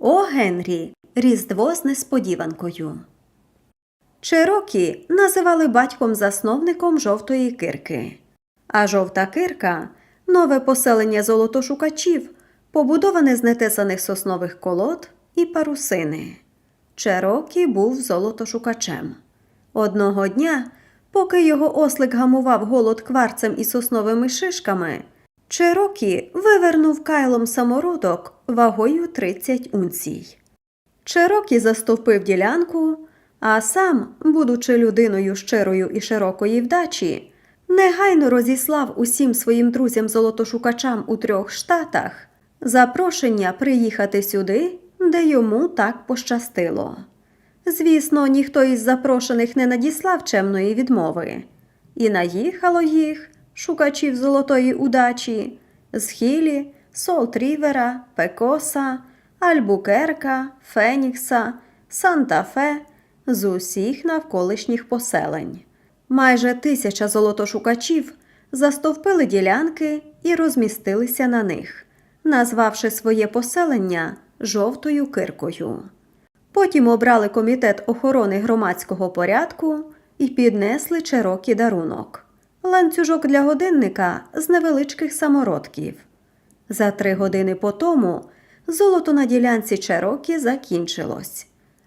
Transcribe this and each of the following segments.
О Генрі Різдво з несподіванкою. Черокі називали батьком-засновником жовтої кирки. А жовта кирка нове поселення золотошукачів, побудоване з нетесаних соснових колод і парусини. Черокі був золотошукачем. Одного дня, поки його ослик гамував голод кварцем і сосновими шишками, Черокі вивернув кайлом самородок вагою 30 унцій. Черокі застовпив ділянку, а сам, будучи людиною щирою і широкої вдачі, негайно розіслав усім своїм друзям-золотошукачам у трьох штатах запрошення приїхати сюди, де йому так пощастило. Звісно, ніхто із запрошених не надіслав чемної відмови, і наїхало їх, шукачів золотої удачі, з Хілі, Солт-Рівера, Пекоса, Альбукерка, Фенікса, Санта-Фе, з усіх навколишніх поселень. Майже тисяча золотошукачів застовпили ділянки і розмістилися на них, назвавши своє поселення жовтою киркою. Потім обрали комітет охорони громадського порядку і піднесли черокий дарунок ланцюжок для годинника з невеличких самородків. За три години по тому золото на ділянці Черокі закінчилось.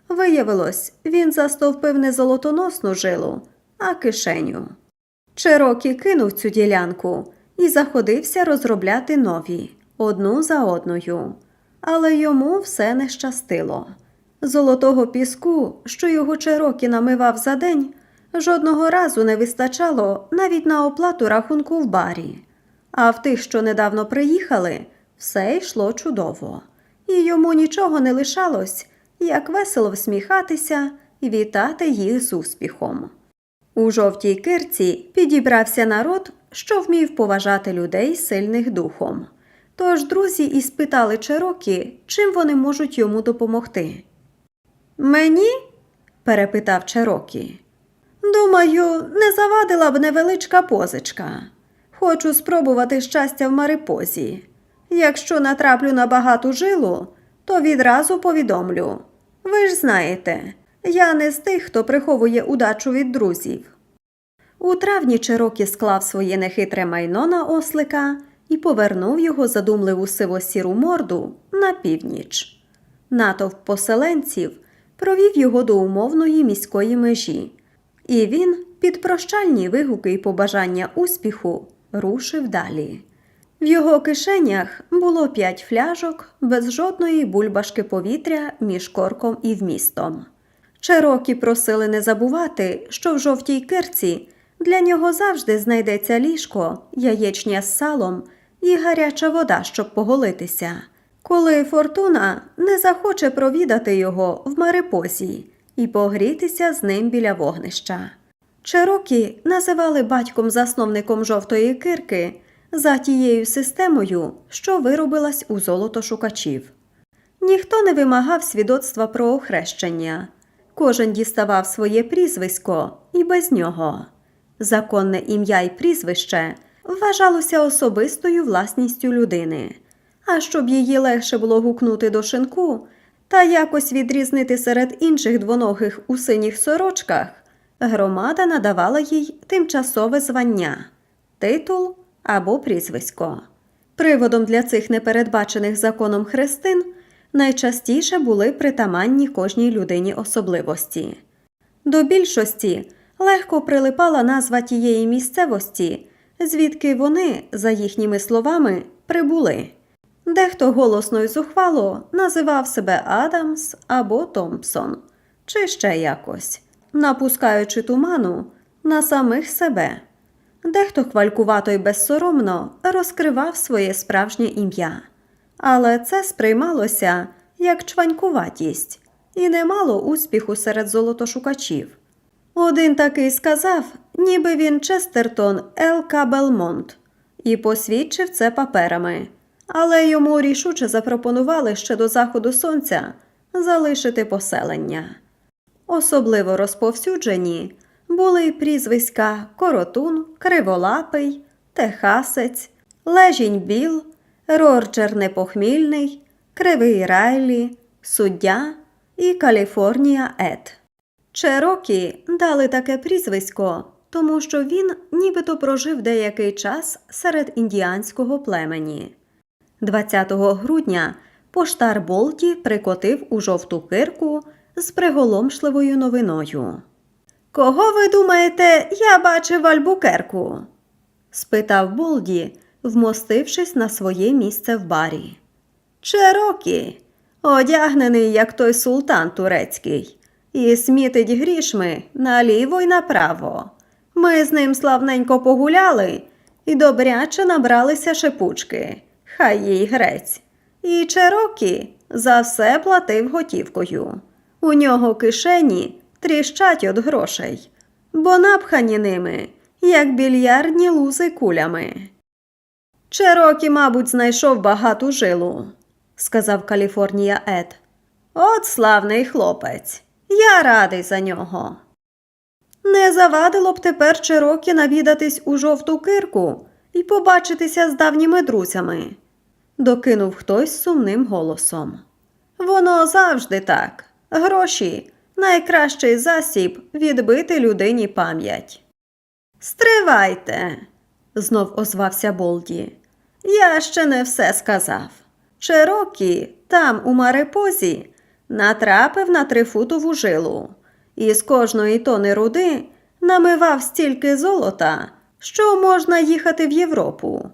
Виявилось, він застовпив не золотоносну жилу, а кишеню. Черокі кинув цю ділянку і заходився розробляти нові одну за одною. Але йому все не щастило. Золотого піску, що його Черокі намивав за день, жодного разу не вистачало навіть на оплату рахунку в барі. А в тих, що недавно приїхали, все йшло чудово, і йому нічого не лишалось, як весело всміхатися і вітати їх з успіхом. У жовтій кирці підібрався народ, що вмів поважати людей сильних духом. Тож друзі і спитали Черокі, чим вони можуть йому допомогти. Мені? перепитав Черокі. Думаю, не завадила б невеличка позичка. Хочу спробувати щастя в Марипозі. Якщо натраплю на багату жилу, то відразу повідомлю. Ви ж знаєте, я не з тих, хто приховує удачу від друзів. У травні Черокі склав своє нехитре майно на ослика і повернув його задумливу сиво-сіру морду на північ. Натовп поселенців провів його до умовної міської межі, і він, під прощальні вигуки й побажання успіху, рушив далі. В його кишенях було п'ять фляжок без жодної бульбашки повітря між корком і вмістом. Черокі просили не забувати, що в жовтій кирці для нього завжди знайдеться ліжко, яєчня з салом і гаряча вода, щоб поголитися. Коли фортуна не захоче провідати його в Марипозі і погрітися з ним біля вогнища. Черокі називали батьком-засновником жовтої кирки за тією системою, що виробилась у золотошукачів. Ніхто не вимагав свідоцтва про охрещення. Кожен діставав своє прізвисько і без нього. Законне ім'я й прізвище вважалося особистою власністю людини. А щоб її легше було гукнути до шинку та якось відрізнити серед інших двоногих у синіх сорочках, громада надавала їй тимчасове звання, титул або прізвисько. Приводом для цих непередбачених законом хрестин найчастіше були притаманні кожній людині особливості. До більшості легко прилипала назва тієї місцевості, звідки вони, за їхніми словами, прибули. Дехто голосно й зухвало називав себе Адамс або Томпсон, чи ще якось, напускаючи туману на самих себе. Дехто хвалькувато й безсоромно розкривав своє справжнє ім'я, але це сприймалося як чванькуватість і не мало успіху серед золотошукачів. Один такий сказав, ніби він Честертон Л.К. Белмонт, і посвідчив це паперами, але йому рішуче запропонували ще до заходу сонця залишити поселення. Особливо розповсюджені були й прізвиська Коротун, Криволапий, Техасець, Лежінь Біл, Рорджер Непохмільний, Кривий Райлі, суддя і Каліфорнія Ед. Черокі дали таке прізвисько, тому що він нібито прожив деякий час серед індіанського племені. 20 грудня поштар Болті прикотив у жовту кирку з приголомшливою новиною. Кого ви думаєте, я бачив Альбукерку? спитав Болді, вмостившись на своє місце в барі. Черокі, одягнений, як той султан турецький, і смітить грішми наліво й направо. Ми з ним славненько погуляли і добряче набралися шипучки, хай їй грець. І Черокі за все платив готівкою. У нього кишені тріщать від грошей, бо напхані ними, як більярдні лузи кулями. Черокі, мабуть, знайшов багату жилу, сказав Каліфорнія Ед. От славний хлопець. Я радий за нього. Не завадило б тепер Черокі навідатись у жовту кирку і побачитися з давніми друзями, докинув хтось сумним голосом. Воно завжди так. Гроші найкращий засіб відбити людині пам'ять. Стривайте, знов озвався Болді. Я ще не все сказав. Черокі там, у Марипозі, натрапив на трифутову жилу і з кожної тони руди намивав стільки золота, що можна їхати в Європу.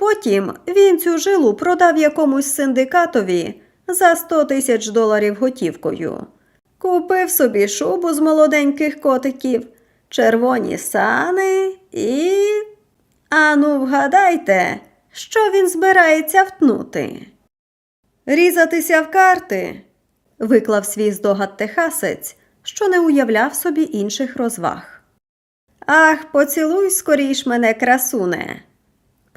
Потім він цю жилу продав якомусь синдикатові за 100 тисяч доларів готівкою. Купив собі шубу з молоденьких котиків, червоні сани і. Ану, вгадайте, що він збирається втнути. Різатися в карти, виклав свій здогад техасець, що не уявляв собі інших розваг. Ах, поцілуй скоріш мене, красуне.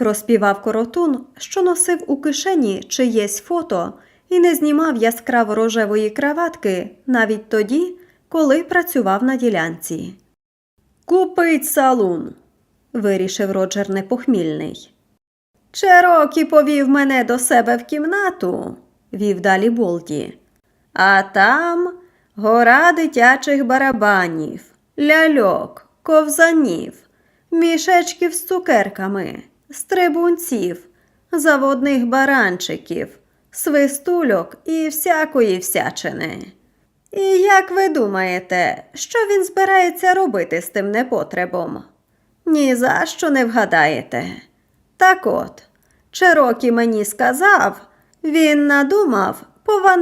Проспівав коротун, що носив у кишені чиєсь фото і не знімав яскраво рожевої краватки навіть тоді, коли працював на ділянці. Купить салун, вирішив Роджер непохмільний. Черокі повів мене до себе в кімнату, вів далі Болді. А там гора дитячих барабанів, ляльок, ковзанів, мішечків з цукерками, стрибунців, заводних баранчиків, свистульок і всякої всячини. І як ви думаєте, що він збирається робити з тим непотребом? Ні за що не вгадаєте. Так от, Черокі мені сказав, він надумав пованда.